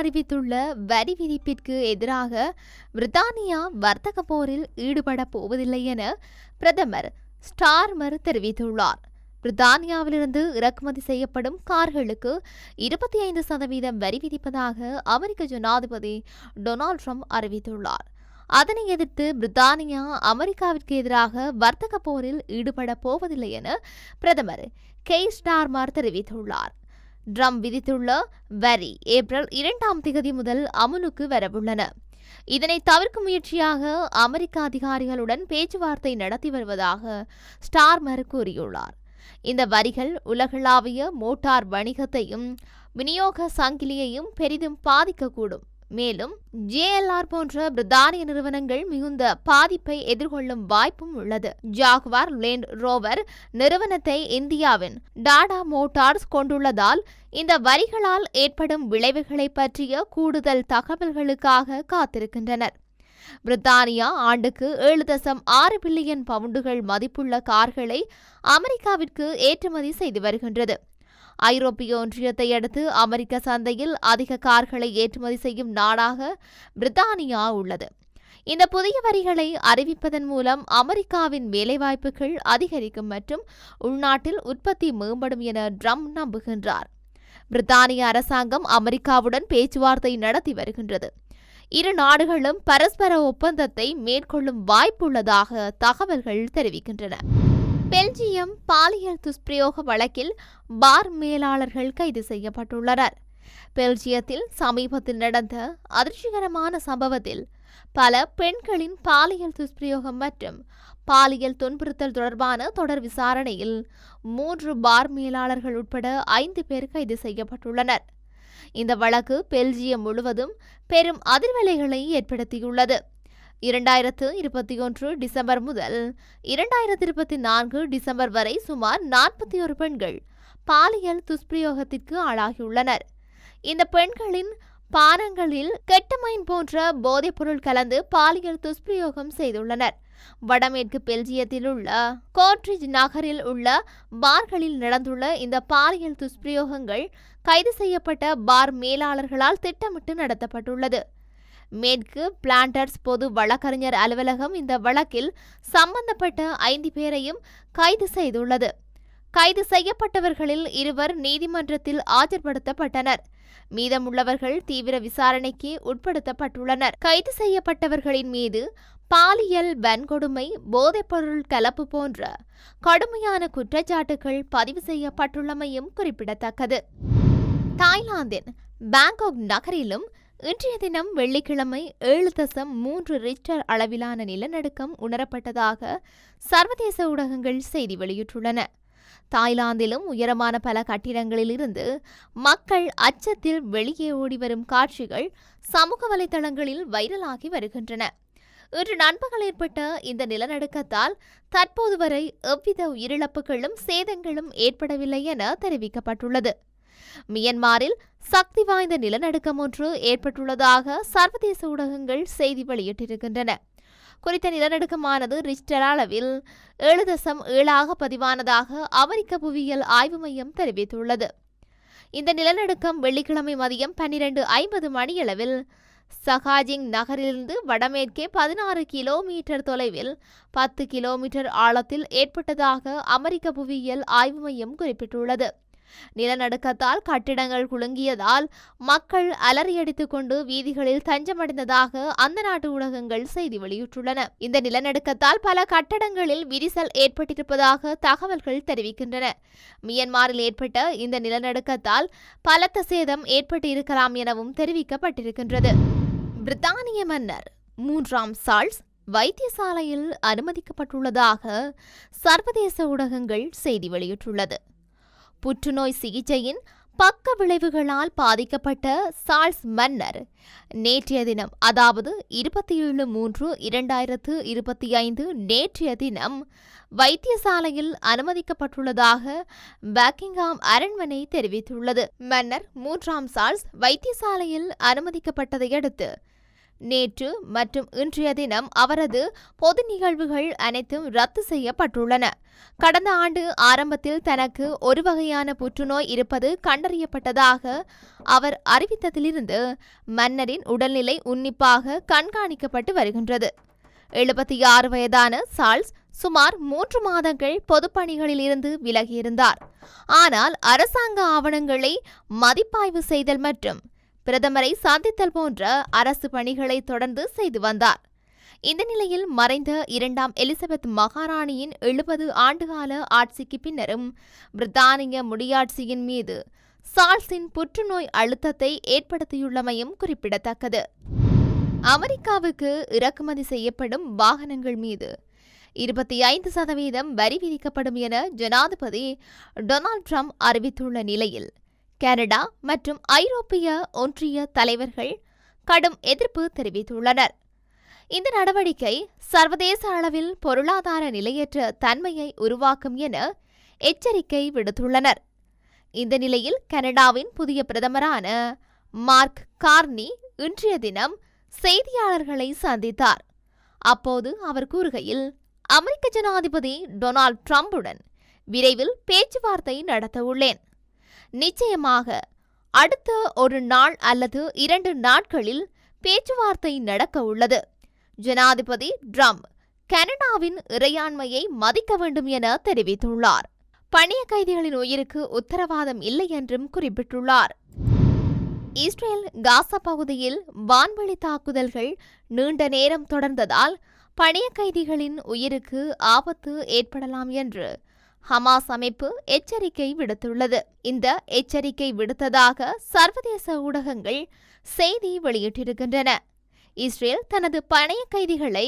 அறிவித்துள்ள வரி விதிப்பிற்கு எதிராக பிரித்தானியா வர்த்தக போரில் ஈடுபட போவதில்லை என பிரதமர் ஸ்டார்மர் தெரிவித்துள்ளார். பிரித்தானியாவிலிருந்து இறக்குமதி செய்யப்படும் கார்களுக்கு இருபத்தி ஐந்து சதவீதம் வரி விதிப்பதாக அமெரிக்க ஜனாதிபதி டொனால்ட் ட்ரம்ப் அறிவித்துள்ளார். அதனை எதிர்த்து பிரித்தானியா அமெரிக்காவிற்கு எதிராக வர்த்தக போரில் ஈடுபட போவதில்லை என பிரதமர் கே ஸ்டார்மர் தெரிவித்துள்ளார். ட்ரம் விதித்துள்ள வரி ஏப்ரல் இரண்டாம் திகதி முதல் அமுலுக்கு வரவுள்ளன. இதனை தவிர்க்கும் முயற்சியாக அமெரிக்க அதிகாரிகளுடன் பேச்சுவார்த்தை நடத்தி வருவதாக ஸ்டார்மர் கூறியுள்ளார். இந்த வரிகள் உலகளாவிய மோட்டார் வணிகத்தையும் விநியோக சங்கிலியையும் பெரிதும் பாதிக்கக்கூடும். மேலும் ஜேஎல்ஆர் போன்ற பிரித்தானிய நிறுவனங்கள் மிகுந்த பாதிப்பை எதிர்கொள்ளும் வாய்ப்பும் உள்ளது. ஜாகுவார் லேண்ட் ரோவர் நிறுவனத்தை இந்தியாவின் டாடா மோட்டார்ஸ் கொண்டுள்ளதால் இந்த வரிகளால் ஏற்படும் விளைவுகளை பற்றிய கூடுதல் தகவல்களுக்காக காத்திருக்கின்றனர். பிரித்தானியா ஆண்டுக்கு ஏழு தசம் ஆறு பில்லியன் பவுண்டுகள் மதிப்புள்ள கார்களை அமெரிக்காவிற்கு ஏற்றுமதி செய்து வருகின்றது. ஐரோப்பிய ஒன்றியத்தை அடுத்து அமெரிக்க சந்தையில் அதிக கார்களை ஏற்றுமதி செய்யும் நாடாக பிரித்தானியா உள்ளது. இந்த புதிய வரிகளை அறிவிப்பதன் மூலம் அமெரிக்காவின் வேலைவாய்ப்புகள் அதிகரிக்கும் மற்றும் உள்நாட்டில் உற்பத்தி மேம்படும் என ட்ரம்ப் நம்புகின்றார். பிரித்தானிய அரசாங்கம் அமெரிக்காவுடன் பேச்சுவார்த்தை நடத்தி வருகின்றது. இரு நாடுகளும் பரஸ்பர ஒப்பந்தத்தை மேற்கொள்ளும் வாய்ப்புள்ளதாக தகவல்கள் தெரிவிக்கின்றன. பெல்ஜியம் பாலியல் துஷ்பிரயோக வழக்கில் பார் மேலாளர்கள் கைது செய்யப்பட்டுள்ளனர். பெல்ஜியத்தில் சமீபத்தில் நடந்த அதிர்ச்சிகரமான சம்பவத்தில் பல பெண்களின் பாலியல் துஷ்பிரயோகம் மற்றும் பாலியல் துன்புறுத்தல் தொடர்பான தொடர் விசாரணையில் மூன்று பார் மேலாளர்கள் உட்பட ஐந்து பேர் கைது செய்யப்பட்டுள்ளனர். இந்த வழக்கு பெல்ஜியம் முழுவதும் பெரும் அதிர்வலைகளை ஏற்படுத்தியுள்ளது. இரண்டாயிரத்து இருபத்தி ஒன்று டிசம்பர் முதல் இரண்டாயிரத்து இருபத்தி நான்கு டிசம்பர் வரை சுமார் நாற்பத்தி ஒரு பெண்கள் பாலியல் துஷ்பிரயோகத்திற்கு ஆளாகியுள்ளனர். இந்த பெண்களின் பானங்களில் கெட்டமைன் போன்ற போதைப்பொருள் கலந்து பாலியல் துஷ்பிரயோகம் செய்துள்ளனர். வடமேற்கு பெல்ஜியத்தில் உள்ள கோட்ரிஜ் நகரில் உள்ள பார்களில் நடந்துள்ள இந்த பாலியல் துஷ்பிரயோகங்கள் கைது செய்யப்பட்ட பார் மேலாளர்களால் திட்டமிட்டு நடத்தப்பட்டுள்ளது. மேற்கு பிளான்டர்ஸ் பொது வழக்கறிஞர் அலுவலகம் இந்த வழக்கில் சம்பந்தப்பட்ட ஐந்து பேரையும் கைது செய்துள்ளது. கைது செய்யப்பட்டவர்களில் இருவர் நீதிமன்றத்தில் ஆஜர்படுத்தப்பட்டனர். மீதமுள்ளவர்கள் தீவிர விசாரணைக்கு உட்படுத்தப்பட்டுள்ளனர். கைது செய்யப்பட்டவர்களின் மீது பாலியல் வன்கொடுமை போதைப்பொருள் கலப்பு போன்ற கடுமையான குற்றச்சாட்டுகள் பதிவு செய்யப்பட்டுள்ளமையும் குறிப்பிடத்தக்கது. தாய்லாந்தின் பேங்காக் நகரிலும் இன்றைய தினம் வெள்ளிக்கிழமை ஏழு தசம் மூன்று ரிக்டர் அளவிலான நிலநடுக்கம் உணரப்பட்டதாக சர்வதேச ஊடகங்கள் செய்தி வெளியிட்டுள்ளன. தாய்லாந்திலும் உயரமான பல கட்டிடங்களிலிருந்து மக்கள் அச்சத்தில் வெளியே ஓடிவரும் காட்சிகள் சமூக வலைதளங்களில் வைரலாகி வருகின்றன. இன்று நண்பகல் ஏற்பட்ட இந்த நிலநடுக்கத்தால் தற்போது வரை எவ்வித உயிரிழப்புகளும் சேதங்களும் ஏற்படவில்லை என தெரிவிக்கப்பட்டுள்ளது. மியன்மாரில் சக்தி வாய்ந்த நிலநடுக்கம் ஒன்று ஏற்பட்டுள்ளதாக சர்வதேச ஊடகங்கள் செய்தி வெளியிட்டிருக்கின்றன. குறித்த நிலநடுக்கமானது ரிஸ்டர் அளவில் ஏழு தசம் ஏழாக பதிவானதாக அமெரிக்க புவியியல் ஆய்வு மையம் தெரிவித்துள்ளது. இந்த நிலநடுக்கம் வெள்ளிக்கிழமை மதியம் பன்னிரண்டு ஐம்பது மணியளவில் சகாஜிங் நகரிலிருந்து வடமேற்கே பதினாறு கிலோமீட்டர் தொலைவில் பத்து கிலோமீட்டர் ஆழத்தில் ஏற்பட்டதாக அமெரிக்க புவியியல் ஆய்வு மையம் குறிப்பிட்டுள்ளது. நிலநடுக்கத்தால் கட்டிடங்கள் குலுங்கியதால் மக்கள் அலறியடித்துக் கொண்டு வீதிகளில் தஞ்சமடைந்ததாக அந்த நாட்டு ஊடகங்கள் செய்தி வெளியிட்டுள்ளன. இந்த நிலநடுக்கத்தால் பல கட்டடங்களில் விரிசல் ஏற்பட்டிருப்பதாக தகவல்கள் தெரிவிக்கின்றன. மியன்மாரில் ஏற்பட்ட இந்த நிலநடுக்கத்தால் பலத்த சேதம் ஏற்பட்டிருக்கலாம் எனவும் தெரிவிக்கப்பட்டிருக்கின்றது. பிரித்தானிய மன்னர் மூன்றாம் சார்ல்ஸ் வைத்தியசாலையில் அனுமதிக்கப்பட்டுள்ளதாக சர்வதேச ஊடகங்கள் செய்தி வெளியிட்டுள்ளது. புற்றுநோய் சிகிச்சையின் பக்க விளைவுகளால் பாதிக்கப்பட்ட சார்ல்ஸ் மன்னர். நேற்றைய தினம் அதாவது இருபத்தி ஏழு மூன்று இரண்டாயிரத்து இருபத்தி ஐந்து நேற்றைய தினம் வைத்தியசாலையில் அனுமதிக்கப்பட்டுள்ளதாக பக்கிங்ஹாம் அரண்மனை தெரிவித்துள்ளது. மன்னர் மூன்றாம் சார்ல்ஸ் வைத்தியசாலையில் அனுமதிக்கப்பட்டதை அடுத்து நேற்று மற்றும் இன்றைய தினம் அவரது பொது நிகழ்வுகள் அனைத்தும் ரத்து செய்யப்பட்டுள்ளன. கடந்த ஆண்டு ஆரம்பத்தில் தனக்கு ஒரு வகையான புற்றுநோய் இருப்பது கண்டறியப்பட்டதாக அவர் அறிவித்ததிலிருந்து மன்னரின் உடல்நிலை உன்னிப்பாக கண்காணிக்கப்பட்டு வருகின்றது. எழுபத்தி ஆறு வயதான சால்ஸ் சுமார் மூன்று மாதங்கள் பொதுப்பணிகளில் இருந்து விலகியிருந்தார். ஆனால் அரசாங்க ஆவணங்களை மதிப்பாய்வு செய்தல் மற்றும் பிரதமரை சந்தித்தல் போன்ற அரசு பணிகளை தொடர்ந்து செய்து வந்தார். இந்த நிலையில் மறைந்த இரண்டாம் எலிசபெத் மகாராணியின் எழுபது ஆண்டுகால ஆட்சிக்கு பின்னரும் பிரித்தானிய முடியாட்சியின் மீது சால்ஸின் புற்றுநோய் அழுத்தத்தை ஏற்படுத்தியுள்ளமையும் குறிப்பிடத்தக்கது. அமெரிக்காவுக்கு இறக்குமதி செய்யப்படும் வாகனங்கள் மீது இருபத்தி ஐந்து சதவீதம் வரி விதிக்கப்படும் என ஜனாதிபதி டொனால்ட் ட்ரம்ப் அறிவித்துள்ள நிலையில் கனடா மற்றும் ஐரோப்பிய ஒன்றிய தலைவர்கள் கடும் எதிர்ப்பு தெரிவித்துள்ளனர். இந்த நடவடிக்கை சர்வதேச அளவில் பொருளாதார நிலையற்ற தன்மையை உருவாக்கும் என எச்சரிக்கை விடுத்துள்ளனர். இந்த நிலையில் கனடாவின் புதிய பிரதமரான மார்க் கார்னி இன்றைய தினம் செய்தியாளர்களை சந்தித்தார். அப்போது அவர் கூறுகையில் அமெரிக்க ஜனாதிபதி டொனால்ட் ட்ரம்புடன் விரைவில் பேச்சுவார்த்தை நடத்த உள்ளேன் நிச்சயமாக அடுத்த ஒரு நாள் அல்லது இரண்டு நாட்களில் பேச்சுவார்த்தை நடக்க உள்ளது. ஜனாதிபதி ட்ரம்ப் கனடாவின் இறையாண்மையை மதிக்க வேண்டும் என தெரிவித்துள்ளார். பணிய கைதிகளின் உயிருக்கு உத்தரவாதம் இல்லை என்றும் குறிப்பிட்டுள்ளார். இஸ்ரேல் காசா பகுதியில் வான்வெளி தாக்குதல்கள் நீண்ட நேரம் தொடர்ந்ததால் பணிய கைதிகளின் உயிருக்கு ஆபத்து ஏற்படலாம் என்று ஹமாஸ் அமைப்பு எச்சரிக்கை விடுத்துள்ளது. இந்த எச்சரிக்கை விடுத்ததாக சர்வதேச ஊடகங்கள் செய்தி வெளியிட்டிருக்கின்றன. இஸ்ரேல் தனது பணைய கைதிகளை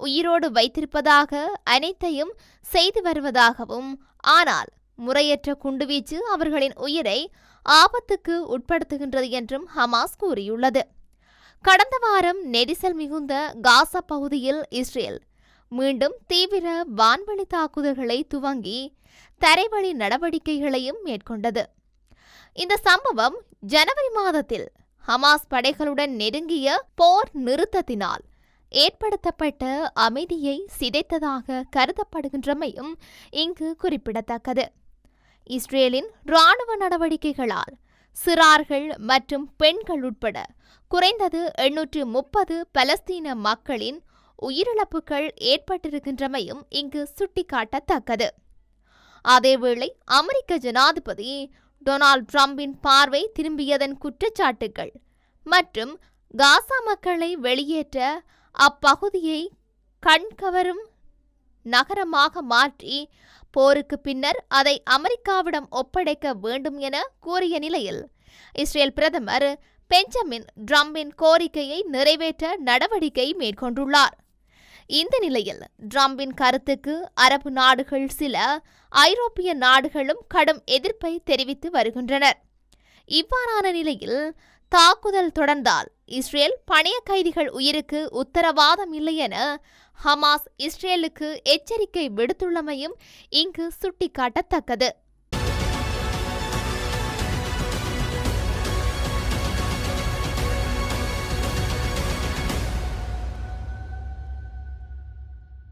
உயிரோடு வைத்திருப்பதாக அனைத்தையும் செய்து வருவதாகவும் ஆனால் முறையற்ற குண்டுவீச்சு அவர்களின் உயிரை ஆபத்துக்கு உட்படுத்துகின்றது என்றும் ஹமாஸ் கூறியுள்ளது. கடந்த வாரம் நெரிசல் மிகுந்த காசா பகுதியில் இஸ்ரேல் மீண்டும் தீவிர வான்வெளி தாக்குதல்களை துவங்கி தரைவழி நடவடிக்கைகளையும் மேற்கொண்டது. இந்த சம்பவம் ஜனவரி மாதத்தில் ஹமாஸ் படைகளுடன் நெருங்கிய போர் நிறுத்தத்தினால் ஏற்படுத்தப்பட்ட அமைதியை சிதைத்ததாக கருதப்படுகின்றமையும் இங்கு குறிப்பிடத்தக்கது. இஸ்ரேலின் இராணுவ நடவடிக்கைகளால் சிறார்கள் மற்றும் பெண்கள் உட்பட குறைந்தது எண்ணூற்று முப்பது பலஸ்தீன மக்களின் உயிரிழப்புகள் ஏற்பட்டிருக்கின்றமையும் இங்கு சுட்டிக்காட்டத்தக்கது. அதேவேளை அமெரிக்க ஜனாதிபதி டொனால்ட் ட்ரம்பின் பார்வை திரும்பியதன் குற்றச்சாட்டுகள் மற்றும் காசா மக்களை வெளியேற்ற அப்பகுதியை கண்கவரும் நகரமாக மாற்றி போருக்கு பின்னர் அதை அமெரிக்காவிடம் ஒப்படைக்க வேண்டும் என கூறிய நிலையில் இஸ்ரேல் பிரதமர் பெஞ்சமின் ட்ரம்பின் கோரிக்கையை நிறைவேற்ற நடவடிக்கை மேற்கொண்டுள்ளார். இந்த நிலையில் ட்ரம்பின் கருத்துக்கு அரபு நாடுகள் சில ஐரோப்பிய நாடுகளும் கடும் எதிர்ப்பை தெரிவித்து வருகின்றனர். இவ்வாறான நிலையில் தாக்குதல் தொடர்ந்தால் இஸ்ரேல் பணைய கைதிகள் உயிருக்கு உத்தரவாதம் இல்லை என ஹமாஸ் இஸ்ரேலுக்கு எச்சரிக்கை விடுத்துள்ளமையும் இங்கு சுட்டிக்காட்டத்தக்கது.